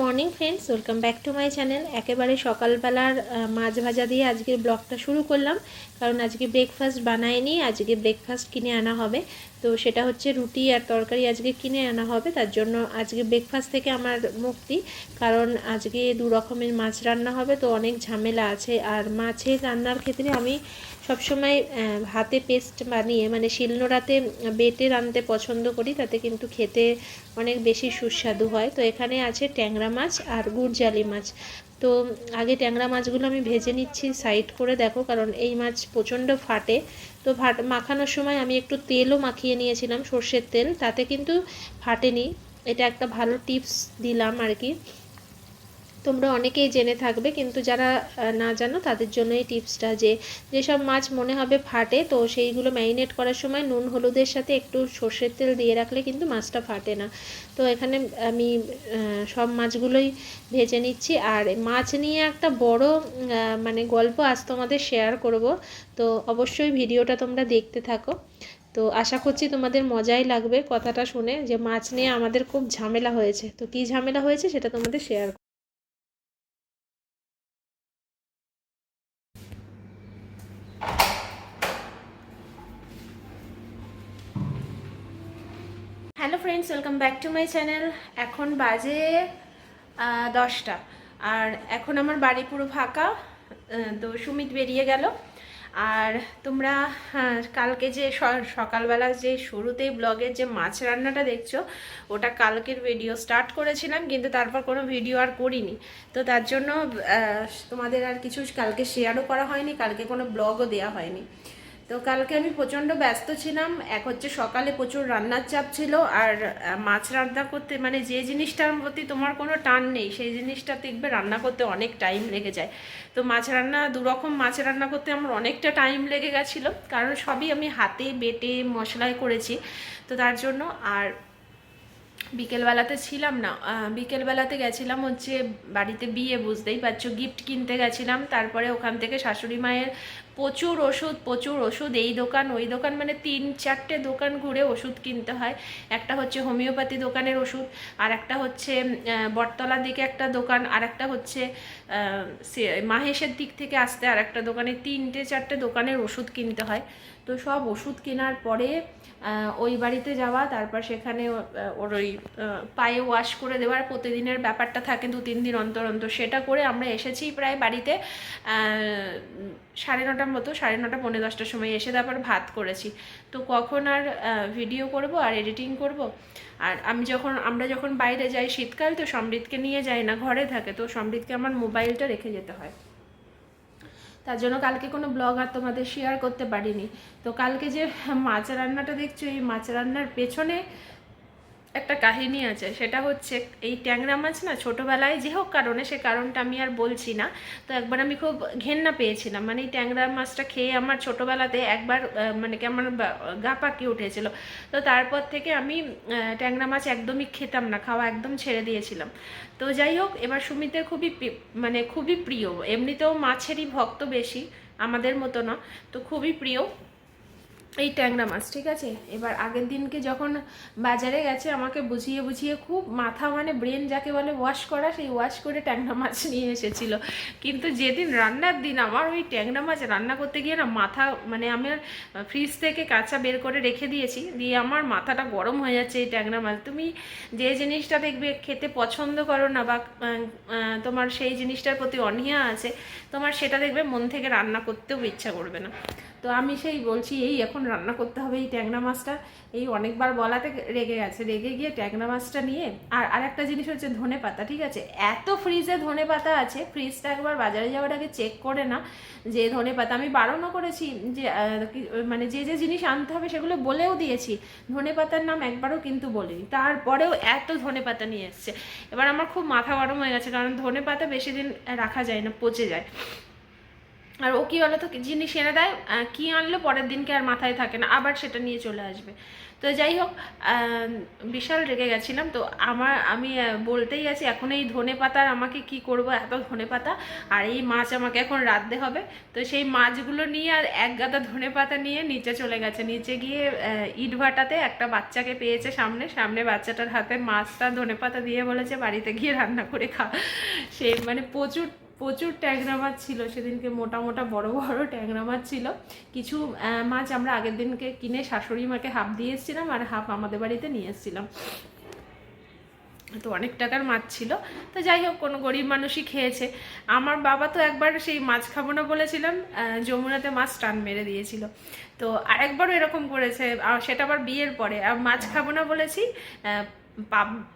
Morning friends, welcome back to my channel. একেবারে সকালবেলার মাছ ভাজা দিয়ে আজকে ব্লগটা শুরু করলাম। কারণ আজকে ব্রেকফাস্ট বানায়নি আজকে ব্রেকফাস্ট কিনে আনা হবে। তো সেটা হচ্ছে রুটি আর তরকারি আজকে কিনে আনা হবে, তার জন্য আজকে ব্রেকফাস্ট থেকে আমার মুক্তি। কারণ আজকে দু রকমের মাছ রান্না হবে, তো অনেক ঝামেলা আছে। আর মাছের রান্নার ক্ষেত্রে আমি সবসময় হাতে পেস্ট বানিয়ে মানে শিলনোড়াতে বেটে রানতে পছন্দ করি, তাতে কিন্তু খেতে অনেক বেশি সুস্বাদু হয়। তো এখানে আছে ট্যাংরা মাছ আর গুড়জালি মাছ। তো আগে ট্যাংরা মাছগুলো আমি ভেজে নিচ্ছি সাইড করে দেখো, কারণ এই মাছ প্রচণ্ড ফাটে। তো ভাট, মাখানোর সময় আমি একটু তেলও মাখিয়ে নিয়েছিলাম, সর্ষের তেল, তাতে কিন্তু ফাটেনি। এটা একটা ভালো টিপস দিলাম আর কি। তোমরা অনেকেই জেনে থাকবে, কিন্তু যারা না জানো তাদের জন্য এই টিপসটা যে, যেসব মাছ মনে হবে ফাটে, তো সেইগুলো ম্যারিনেট করার সময় নুন হলুদের সাথে একটু সর্ষের তেল দিয়ে রাখলে কিন্তু মাছটা ফাটে না। তো এখানে আমি সব মাছগুলোই ভেজে নিচ্ছি। আর মাছ নিয়ে একটা বড় মানে গল্প আজ তোমাদের শেয়ার করব। তো অবশ্যই ভিডিওটা তোমরা দেখতে থাকো। তো আশা করছি তোমাদের মজাই লাগবে কথাটা শুনে যে মাছ নিয়ে আমাদের খুব ঝামেলা হয়েছে। তো কী ঝামেলা হয়েছে সেটা তোমাদের share hello friends welcome back to my channel. এখন বাজে দশটা। আর এখন আমার বাড়ি পুরো ফাঁকা তো সুমিত বেরিয়ে গেল। আর তোমরা হ্যাঁ, কালকে যে সকালবেলা যে শুরুতেই ব্লগের যে মাছ রান্নাটা দেখছ ওটা কালকের ভিডিও স্টার্ট করেছিলাম কিন্তু তারপর কোনো ভিডিও আর করিনি। তো তার জন্য তোমাদের আর কিছু কালকে শেয়ারও করা হয়নি কালকে কোনো ব্লগও দেওয়া হয়নি। তো কালকে আমি প্রচণ্ড ব্যস্ত ছিলাম। এক হচ্ছে সকালে প্রচুর রান্নার চাপ ছিল আর মাছ রান্না করতে মানে যে জিনিসটার প্রতি তোমার কোনো টান নেই, সেই জিনিসটা দেখবে রান্না করতে অনেক টাইম লেগে যায়। তো মাছ রান্না দু রকম মাছ রান্না করতে আমার অনেকটা টাইম লেগে গেছিল, কারণ সবই আমি হাতে বেটে মশলায় করেছি। তো তার জন্য আর বিকেলবেলাতে ছিলাম না বিকেলবেলাতে গেছিলাম হচ্ছে বাড়িতে বিয়ে, বুঝতেই পারছ গিফট কিনতে গেছিলাম। তারপরে ওখান থেকে শাশুড়ি মায়ের প্রচুর ওষুধ প্রচুর ওষুধ। এই দোকান, ওই দোকান মানে তিন, চারটে দোকান ঘুরে ওষুধ কিনতে হয়। একটা হচ্ছে হোমিওপ্যাথি দোকানের ওষুধ, আর একটা হচ্ছে বটতলার দিকে একটা দোকান, আর একটা হচ্ছে মাহেশের দিক থেকে আসতে আর একটা দোকানে তিনটে, চারটে দোকানের ওষুধ কিনতে হয়। তো সব ওষুধ কেনার পরে ওই বাড়িতে যাওয়া, তারপর সেখানে ওর ওই পায়ে ওয়াশ করে দেওয়ার প্রতিদিনের ব্যাপারটা থাকে দু, তিন দিন অন্তর অন্তর। সেটা করে আমরা এসেছি প্রায় বাড়িতে সাড়ে নটার মতো, সাড়ে নটা, পৌনে দশটার সময় এসে তারপর ভাত করেছি। তো কখন আর ভিডিও করব আর এডিটিং করব? আর আমি যখন, আমরা যখন বাইরে যাই শীতকাল, তো সমৃদ্ধকে নিয়ে যাই না, ঘরে থাকে, তো সমৃদ্ধকে আমার মোবাইলটা রেখে যেতে হয়। তার জন্য কালকে কোনো ব্লগ আর তোমাদের শেয়ার করতে পারিনি। তো কালকে যে মাছ রান্নাটা দেখছ, এই মাছ রান্নার পেছনে একটা কাহিনী আছে, সেটা হচ্ছে এই ট্যাংরা মাছ না ছোটোবেলায় যে হোক কারণে সে কারণটা আমি আর বলছি না। তো একবার আমি খুব ঘেন্না পেয়েছিলাম মানে এই ট্যাংরা মাছটা খেয়ে আমার ছোটোবেলাতে একবার মানে কি আমার গা পাকিয়ে উঠেছিল। তো তারপর থেকে আমি ট্যাংরা মাছ একদমই খেতাম না, খাওয়া একদম ছেড়ে দিয়েছিলাম। তো যাই হোক, এবার সুমিতের খুবই মানে খুবই প্রিয়। এমনিতেও মাছেরই ভক্ত বেশি, আমাদের মতো না, তো খুবই প্রিয়। এই ট্যাংরা মাছ, ঠিক আছে? এবার আগের দিনকে যখন বাজারে গেছে, আমাকে বুঝিয়ে বুঝিয়ে খুব মাথা মানে ব্রেন যাকে বলে ওয়াশ করা, সেই ওয়াশ করে ট্যাংরা মাছ নিয়ে এসেছিল। কিন্তু যেদিন রান্নার দিন, আমার ওই ট্যাংরা মাছ রান্না করতে গিয়ে না মাথা মানে আমি ফ্রিজ থেকে কাঁচা বের করে রেখে দিয়েছি, দিয়ে আমার মাথাটা গরম হয়ে যাচ্ছে এই ট্যাংরা মাছ। তুমি যে জিনিসটা দেখবে খেতে পছন্দ করো না বা তোমার সেই জিনিসটার প্রতি অনীহা আছে, তোমার সেটা দেখবে মন থেকে রান্না করতেও ইচ্ছা করবে না। তো আমি সেই বলছি, এই এখন রান্না করতে হবে এই ট্যাংরা মাছটা। এই অনেকবার বলাতে রেগে গেছে। রেগে গিয়ে ট্যাংরা মাছটা নিয়ে আর আরেকটা জিনিস হচ্ছে ধনে পাতা, ঠিক আছে? এত ফ্রিজে ধনে পাতা আছে ফ্রিজটা একবার বাজারে যাওয়ার আগে চেক করে না যে ধনে পাতা। আমি বারণও করেছি যে মানে যে যে জিনিস আনতে হবে সেগুলো বলেও দিয়েছি। ধনে পাতার নাম একবারও কিন্তু বলিনি। তারপরেও এত ধনে পাতা নিয়ে এসছে। এবার আমার খুব মাথা গরম হয়ে গেছে, কারণ ধনে পাতা বেশি দিন রাখা যায় না, পচে যায়। আর ও কী বলো তো জিনিস এনে দেয় কি আনলো পরের দিনকে আর মাথায় থাকে না, আবার সেটা নিয়ে চলে আসবে। তো যাই হোক বিশাল রেগে গেছিলাম। তো আমার, আমি বলতেই আছি, এখন এই ধনে পাতার আমাকে কি করব, এত ধনে পাতা? আর এই মাছ আমাকে এখন রাঁধতে হবে। তো সেই মাছগুলো নিয়ে আর এক গাদা ধনে পাতা নিয়ে নিচে চলে গেছে। নিচে গিয়ে ইট ভাটাতে একটা বাচ্চাকে পেয়েছে সামনে। সামনে বাচ্চাটার হাতে মাছটা ধনে পাতা দিয়ে বলেছে, বাড়িতে গিয়ে রান্না করে খা। সেই মানে প্রচুর প্রচুর ট্যাংরা মাছ ছিল, সেদিনকে মোটা মোটা বড় বড় ট্যাংরা মাছ ছিল। কিছু মাছ আমরা আগের দিনকে কিনে শাশুড়ি মাকে হাফ দিয়ে এসেছিলাম আর হাফ আমাদের বাড়িতে নিয়ে এসেছিলাম। তো অনেক টাকার মাছ ছিল। তো যাই হোক, কোনো গরিব মানুষই খেয়েছে। আমার বাবা তো একবার সেই মাছ খাব না বলেছিলাম যমুনাতে মাছ টান মেরে দিয়েছিল। তো আরেকবারও এরকম করেছে সেটা আবার বিয়ের পরে। মাছ খাব না বলেছি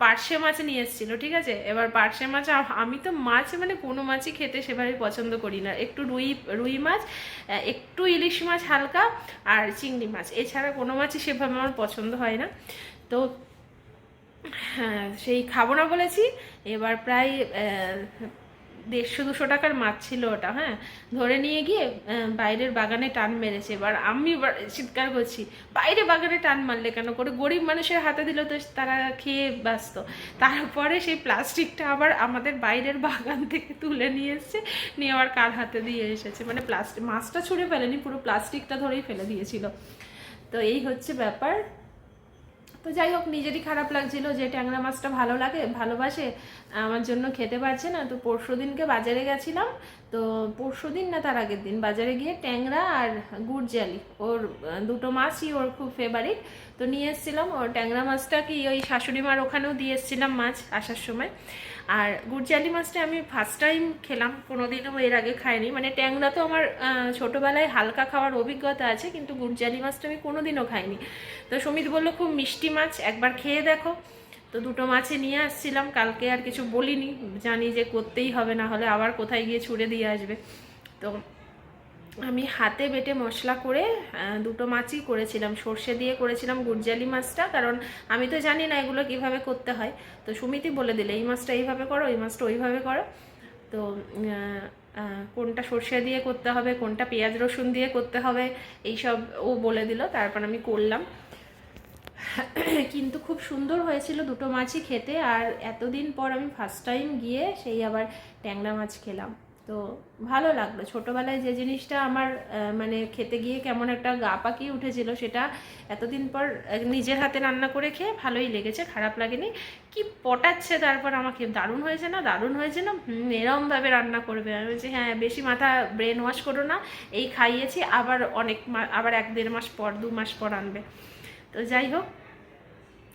পার্শে মাছ নিয়ে এসেছিল, ঠিক আছে? এবার পার্শে মাছ আমি তো মাছ মানে কোনো মাছই খেতে সেভাবে পছন্দ করি না। একটু রুই রুই মাছ একটু ইলিশ মাছ হালকা, আর চিংড়ি মাছ। এছাড়া কোনো মাছই সেভাবে আমার পছন্দ হয় না। তো হ্যাঁ সেই খাব না বলেছি। এবার প্রায় দেড়শো দুশো টাকার মাছ ছিল ওটা হ্যাঁ? ধরে নিয়ে গিয়ে বাইরের বাগানে টান মেরেছে। এবার আমি চিৎকার করছি, বাইরে বাগানে টান মারলে কেন? করে গরিব মানুষের হাতে দিল তো তারা খেয়ে ব্যস্ত। তারপরে সেই প্লাস্টিকটা আবার আমাদের বাইরের বাগান থেকে তুলে নিয়ে এসছে, নিয়ে আবার কার হাতে দিয়ে এসেছে? মানে প্লাস্টিক, মাছটা ছুঁড়ে ফেলেনি, পুরো প্লাস্টিকটা ধরেই ফেলে দিয়েছিল। তো এই হচ্ছে ব্যাপার। তো যাই হোক, নিজেরই খারাপ লাগছিল যে ট্যাংরা মাছটা ভালো লাগে, ভালোবাসে, আমার জন্য খেতে পারছে না। তো পরশু দিনকে বাজারে গেছিলাম, তো পরশু দিন না তার আগের দিন বাজারে গিয়ে ট্যাংরা আর গুড় জালি, ওর দুটো মাছই ওর খুব ফেভারিট তো নিয়ে এসেছিলাম, ওর ট্যাংরা মাছটা কি ওই শাশুড়ি মার ওখানেও দিয়ে এসেছিলাম মাছ আসার সময়। আর গুড়জালি মাছটা আমি ফার্স্ট টাইম খেলাম, কোনোদিনও এর আগে খাইনি। মানে ট্যাংরা তো আমার ছোটোবেলায় হালকা খাওয়ার অভিজ্ঞতা আছে, কিন্তু গুড়জালি মাছটা আমি কোনোদিনও খাইনি। তো সুমিত বলল, খুব মিষ্টি মাছ, একবার খেয়ে দেখো। তো দুটো মাছে নিয়ে আসছিলাম, কালকে আর কিছু বলিনি। জানি যে করতেই হবে, না হলে আবার কোথায় গিয়ে ছুড়ে দিয়ে আসবে। তো আমি হাতে বেটে মশলা করে দুটো মাছই করেছিলাম। সর্ষে দিয়ে করেছিলাম গুড়জালি মাছটা, কারণ আমি তো জানি না এগুলো কীভাবে করতে হয়। তো সুমিতি বলে দিলে, এই মাছটা এইভাবে করো, এই মাছটা ওইভাবে করো। তো কোনটা সর্ষে দিয়ে করতে হবে, কোনটা পেঁয়াজ রসুন দিয়ে করতে হবে, এইসব ও বলে দিল, তারপর আমি করলাম। কিন্তু খুব সুন্দর হয়েছিল দুটো মাছই খেতে, আর এতদিন পর আমি ফার্স্ট টাইম গিয়ে সেই আবার ট্যাংরা মাছ খেলাম। তো ভালো লাগল। ছোটোবেলায় যে জিনিসটা আমার মানে খেতে গিয়ে কেমন একটা গা পাকিয়ে উঠেছিল সেটা এতদিন পর নিজের হাতে রান্না করে খেয়ে ভালোই লেগেছে, খারাপ লাগেনি। কি পটাচ্ছে তারপর আমাকে, দারুণ হয়েছে না? দারুণ হয়েছে না? এরমভাবে রান্না করবে। আমি বলছি হ্যাঁ বেশি মাথা ব্রেন ওয়াশ করো না, এই খাইয়েছি, আবার অনেক আবার এক দেড় মাস পর, দু মাস পর আনবে। তো যাই হোক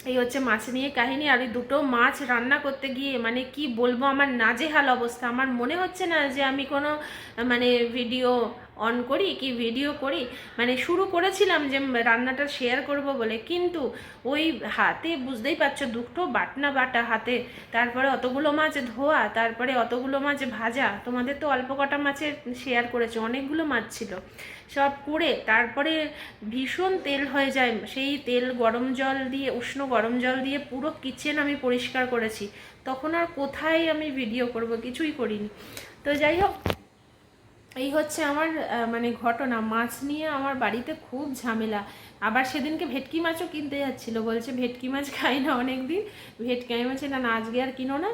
এই হচ্ছে মাছ নিয়ে কাহিনী, আর এই দুটো মাছ রান্না করতে গিয়ে মানে কি বলব, আমার নাজেহাল অবস্থা। আমার মনে হচ্ছে না যে আমি কোনো মানে ভিডিও অন করি, কি ভিডিও করি। মানে শুরু করেছিলাম যে রান্নাটা শেয়ার করব বলে, কিন্তু ওই হাতে বুঝতেই পারছ, দুটো বাটনা বাটা হাতে। তারপরে অতগুলো মাছ ধোয়া, তারপরে অতগুলো মাছ ভাজা। তোমাদের তো অল্প কটা মাছের শেয়ার করেছে, অনেকগুলো মাছ ছিল। সব করে তারপরে ভীষণ তেল হয়ে যায়। সেই তেল গরম জল দিয়ে, উষ্ণ গরম জল দিয়ে পুরো কিচেন আমি পরিষ্কার করেছি। তখন আর কোথায় আমি ভিডিও করব? কিছুই করিনি। তো যাই হোক এই হচ্ছে আমার মানে ঘটনা। মাছ নিয়ে আমার বাড়িতে খুব ঝামেলা। আবার সেদিনকে ভেটকি মাছও কিনতে যাচ্ছিল। বলছে, ভেটকি মাছ খাই না অনেক দিন ভেটকি, আমি বলছি, না আজকে আর কিনো না।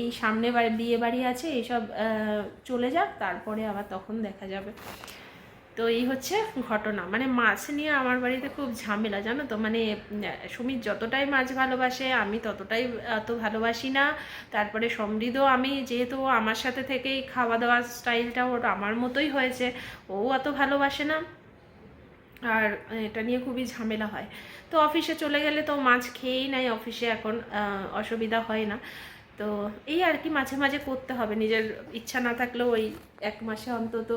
এই সামনে বাড়ি, বিয়ে বাড়ি আছে, এইসব চলে যাক। তারপরে আবার তখন দেখা যাবে। তো এই হচ্ছে ঘটনা। মানে মাছ নিয়ে আমার বাড়িতে খুব ঝামেলা, জানো তো? মানে সুমিত যতটাই মাছ ভালোবাসে, আমি ততটাই অত ভালোবাসি না। তারপরে সমৃদ্ধ আমি, যেহেতু আমার সাথে থেকেই খাওয়া দাওয়ার স্টাইলটা ওর আমার মতোই হয়েছে, ও অত ভালোবাসে না। আর এটা নিয়ে খুবই ঝামেলা হয়। তো অফিসে চলে গেলে তো মাছ খেয়েই নাই, অফিসে এখন অসুবিধা হয় না। তো এই আর কি মাঝে মাঝে করতে হবে। নিজের ইচ্ছা না থাকলেও ওই এক মাসে অন্তত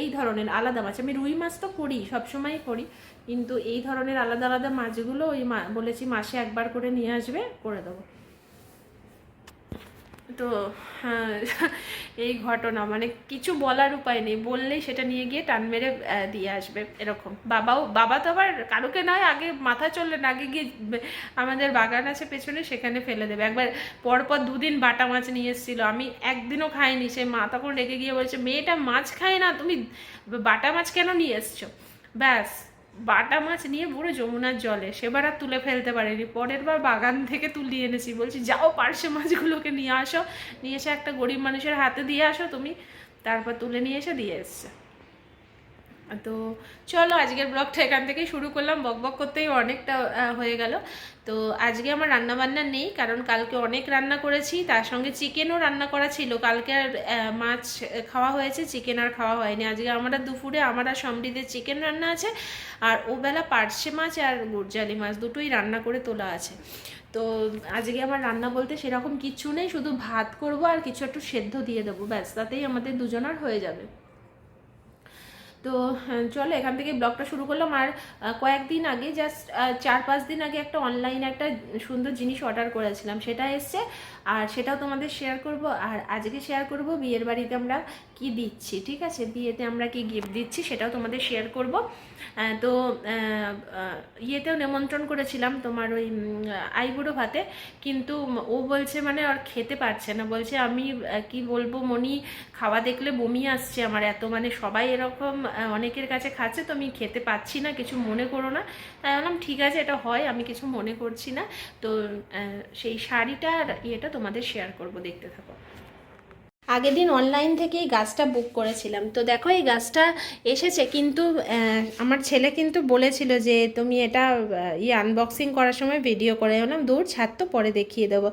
এই ধরনের আলাদা মাছ। আমি রুই মাছ তো করি সবসময় করি। কিন্তু এই ধরনের আলাদা আলাদা মাছগুলো ওই বলেছি মাসে একবার করে নিয়ে আসবে, করে দেবো। তো হ্যাঁ, এই ঘটনা। মানে কিছু বলার উপায় নেই। বললেই সেটা নিয়ে গিয়ে টান মেরে দিয়ে আসবে এরকম। বাবাও বাবা তো আবার কারুকে নয় আগে মাথা চললেন আগে গিয়ে আমাদের বাগান আছে পেছনে সেখানে ফেলে দেবে। একবার পরপর দুদিন বাটা মাছ নিয়ে এসেছিল। আমি একদিনও খাইনি। সে মা তখন রেগে গিয়ে বলছে মেয়েটা মাছ খায় না তুমি বাটা মাছ কেন নিয়ে এসছো? ব্যাস। বাটা মাছ নিয়ে পুরো যমুনার জলে। সেবার আর তুলে ফেলতে পারিনি। পরের বার বাগান থেকে তুলিয়ে এনেছি। বলছি, যাও পার্শে মাছগুলোকে নিয়ে আসো। নিয়ে এসে একটা গরিব মানুষের হাতে দিয়ে আসো তুমি। তারপর তুলে নিয়ে এসে দিয়ে এসছে। তো চলো আজকের ব্লগটা এখান থেকেই শুরু করলাম। বক বক করতেই অনেকটা হয়ে গেল। তো আজকে আমার রান্না বান্না নেই, কারণ কালকে অনেক রান্না করেছি। তার সঙ্গে চিকেনও রান্না করা ছিল। কালকে আর মাছ খাওয়া হয়েছে, চিকেন আর খাওয়া হয়নি। আজকে আমরা দুপুরে, আমার আর সমৃদ্ধের চিকেন রান্না আছে। আর ওবেলা পার্শে মাছ আর গুরজালি মাছ দুটোই রান্না করে তোলা আছে। তো আজকে আমার রান্না বলতে সেরকম কিচ্ছু নেই, শুধু ভাত করব আর কিছু একটু সেদ্ধ দিয়ে দেবো। ব্যাস, তাতেই আমাদের দুজনার হয়ে যাবে। তো হ্যাঁ, চলো এখান থেকে ব্লগটা শুরু করলাম। আর কয়েকদিন আগে জাস্ট চার পাঁচ দিন আগে একটা অনলাইনে একটা সুন্দর জিনিস অর্ডার করেছিলাম। সেটা এসছে আর সেটাও তোমাদের শেয়ার করব। আর আজকে শেয়ার করব বিয়ের বাড়িতে আমরা কি দিচ্ছি, ঠিক আছে? বিয়েতে আমরা কি গিফট দিচ্ছি সেটাও তোমাদের শেয়ার করব। তো ইয়েতেও নিমন্ত্রণ করেছিলাম তোমার ওই আইবুড়ো ভাতে। কিন্তু ও বলছে মানে আর খেতে পারছে না। বলছে আমি কি বলব মনি খাওয়া দেখলে বমি আসছে আমার এত। মানে সবাই এরকম অনেকের কাছে খাচ্ছে তো আমি খেতে পাচ্ছি না, কিছু মনে করো না। তাই বললাম ঠিক আছে, এটা হয়, আমি কিছু মনে করছি না। তো সেই শাড়িটা আর ইয়েটা তোমাদের শেয়ার করব দেখতে থাকো। আগের দিন অনলাইন থেকে এই গাছটা বুক করেছিলাম। তো দেখো এই গাছটা এসেছে কিন্তু আমার ছেলে কিন্তু বলেছিল যে তুমি এটা আহ, ইয়ে আনবক্সিং করার সময় ভিডিও করে বললাম দূর ছাদ তো পরে দেখিয়ে দেবো।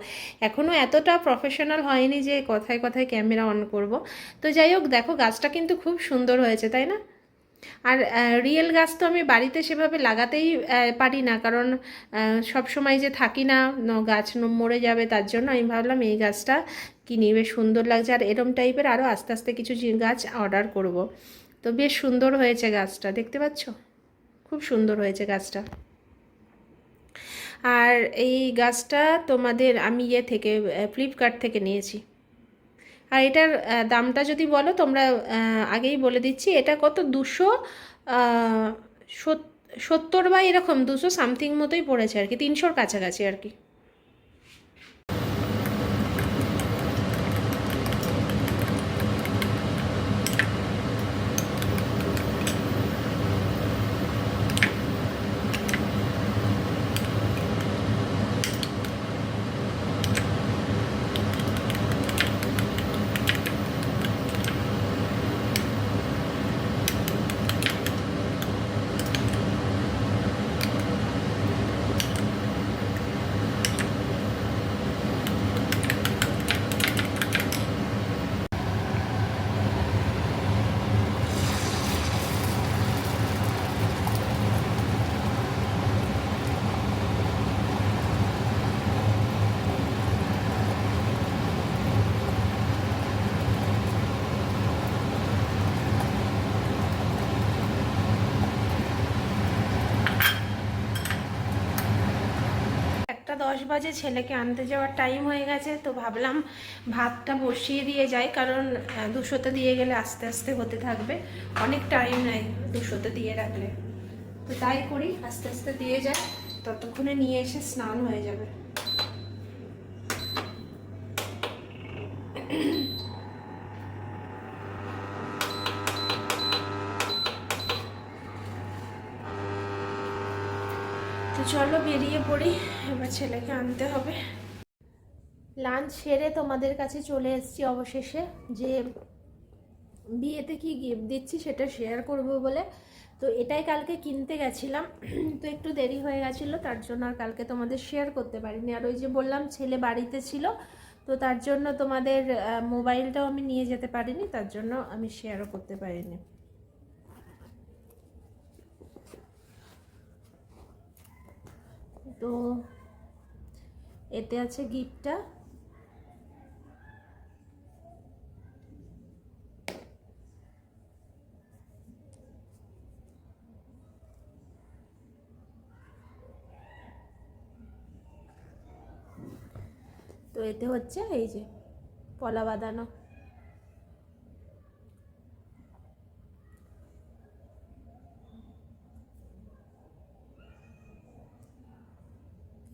এখনও এতটা প্রফেশনাল হয়নি যে কথায় কথায় ক্যামেরা অন করব। তো যাই হোক দেখো গাছটা কিন্তু খুব সুন্দর হয়েছে তাই না? আর রিয়েল গাছ তো আমি বাড়িতে সেভাবে লাগাতেই পারি না। কারণ সব সময় যে থাকি না গাছ মরে যাবে, তার জন্য আমি ভাবলাম এই গাছটা কিনি। বেশ সুন্দর লাগছে। আর এরম টাইপের আরও আস্তে আস্তে কিছু গাছ অর্ডার করব। তো বেশ সুন্দর হয়েছে গাছটা। দেখতে পাচ্ছ? খুব সুন্দর হয়েছে গাছটা। আর এই গাছটা তোমাদের আমি ইয়ে থেকে ফ্লিপকার্ট থেকে নিয়েছি। আর এটার দামটা যদি বলো, তোমরা আগেই বলে দিচ্ছি, এটা কত? দুশো সত্তর বা এরকম, দুশো সামথিং মতোই পড়েছে আর কি, তিনশোর কাছাকাছি আর কি একটা দশ বাজে ছেলেকে আনতে যাওয়ার টাইম হয়ে গেছে, তো ভাবলাম ভাতটা বসিয়ে দিয়ে যাই, কারণ দুশোতে দিয়ে গেলে আস্তে আস্তে হতে থাকবে। অনেক টাইম নেয় দুশোতে দিয়ে রাখলে। তো তাই করি, আস্তে আস্তে দিয়ে যাই, ততক্ষণে নিয়ে এসে স্নান হয়ে যাবে। তো চলো বেরিয়ে পড়ি, এবার ছেলেকে আনতে হবে। লাঞ্চ সেরে তোমাদের কাছে চলে এসেছি অবশেষে, যে বিয়েতে কি গিফট দিচ্ছি সেটা শেয়ার করব বলে। তো এটাই কালকে কিনতে গেছিলাম, তো একটু দেরি হয়ে গেছিল, তার জন্য আর কালকে তোমাদের শেয়ার করতে পারিনি। আর ওই যে বললাম, ছেলে বাড়িতে ছিল, তো তার জন্য তোমাদের মোবাইলটাও আমি নিয়ে যেতে পারিনি, তার জন্য আমি শেয়ারও করতে পারিনি। তো এতে আছে গিফটটা। তো এতে হচ্ছে এই যে পলা বাঁধানো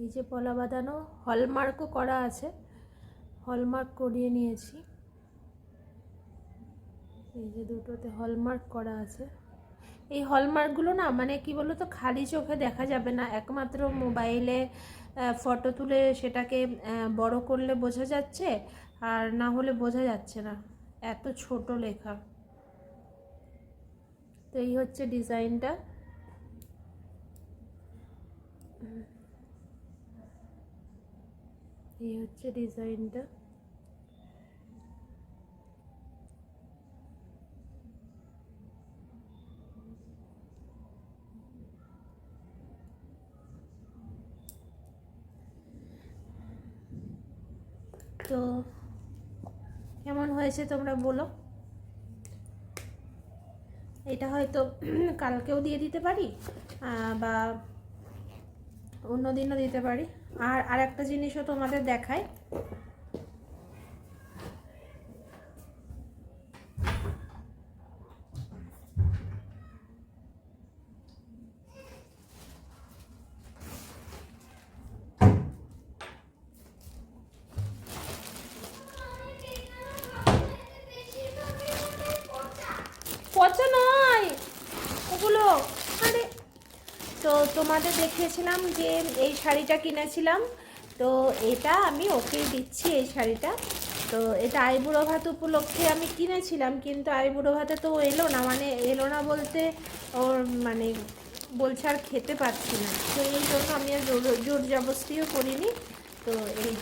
এই যে পলা বাঁধানো হলমার্কও করা আছে। হলমার্ক করিয়ে নিয়েছি। এই যে দুটোতে হলমার্ক করা আছে। এই হলমার্কগুলো না মানে কি বলো তো খালি চোখে দেখা যাবে না। একমাত্র মোবাইলে ফটো তুলে সেটাকে বড় করলে বোঝা যাচ্ছে, আর না হলে বোঝা যাচ্ছে না। এত ছোট লেখা। তো এই হচ্ছে ডিজাইনটা এই হচ্ছে ডিজাইনটা। তো কেমন হয়েছে তোমরা বলো? এটা হয়তো কালকেও দিয়ে দিতে পারি বা অন্য দিনও দিতে পারি। আর আর একটা জিনিসও তোমাদের দেখায় পচা নয় ওগুলো আরে তো তোমাদের দেখিয়েছিলাম যে এই শাড়িটা কিনেছিলাম। তো এটা আমি ওকে দিচ্ছি এই শাড়িটা। তো এটা আইবুড়ো ভাত উপলক্ষে আমি কিনেছিলাম, কিন্তু আইবুড়ো ভাতে তো এলো না মানে এলো না বলতে ওর মানে বলছে আর খেতে পারছি না। তো এই জন্য আমি আর জোর জোর জবস্তিও করিনি। তো এই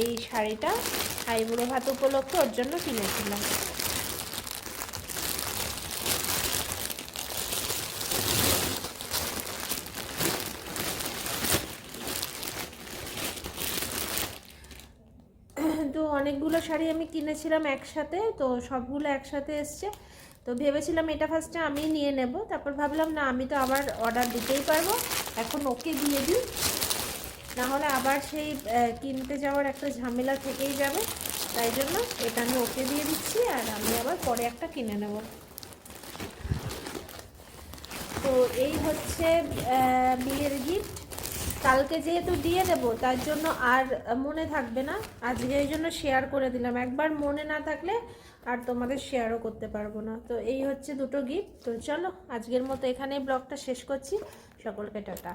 এই শাড়িটা আইবুড়ো ভাত উপলক্ষে ওর জন্য কিনেছিলাম তো অনেকগুলো শাড়ি আমি কিনেছিলাম একসাথে, তো সবগুলো একসাথে এসছে। তো ভেবেছিলাম এটা ফার্স্টে আমি নিয়ে নেব, তারপর ভাবলাম না, আমি তো আবার অর্ডার দিতেই পারব, এখন ওকে দিয়ে দিই। নাহলে আবার সেই কিনতে যাওয়ার একটা ঝামেলা থেকেই যাবে, তাই জন্য এটা আমি ওকে দিয়ে দিচ্ছি আর আমি আবার পরে একটা কিনে নেব। তো এই হচ্ছে বিয়ের গিফট কালকে যেহেতু দিয়ে দেবো, তার জন্য আর মনে থাকবে না। আজকে এই জন্য শেয়ার করে দিলাম। একবার মনে না থাকলে আর তোমাদের শেয়ারও করতে পারব না। তো এই হচ্ছে দুটো গিফট তো চলো, আজকের মতো এখানেই ব্লগটা শেষ করছি। সকলকে টাটা।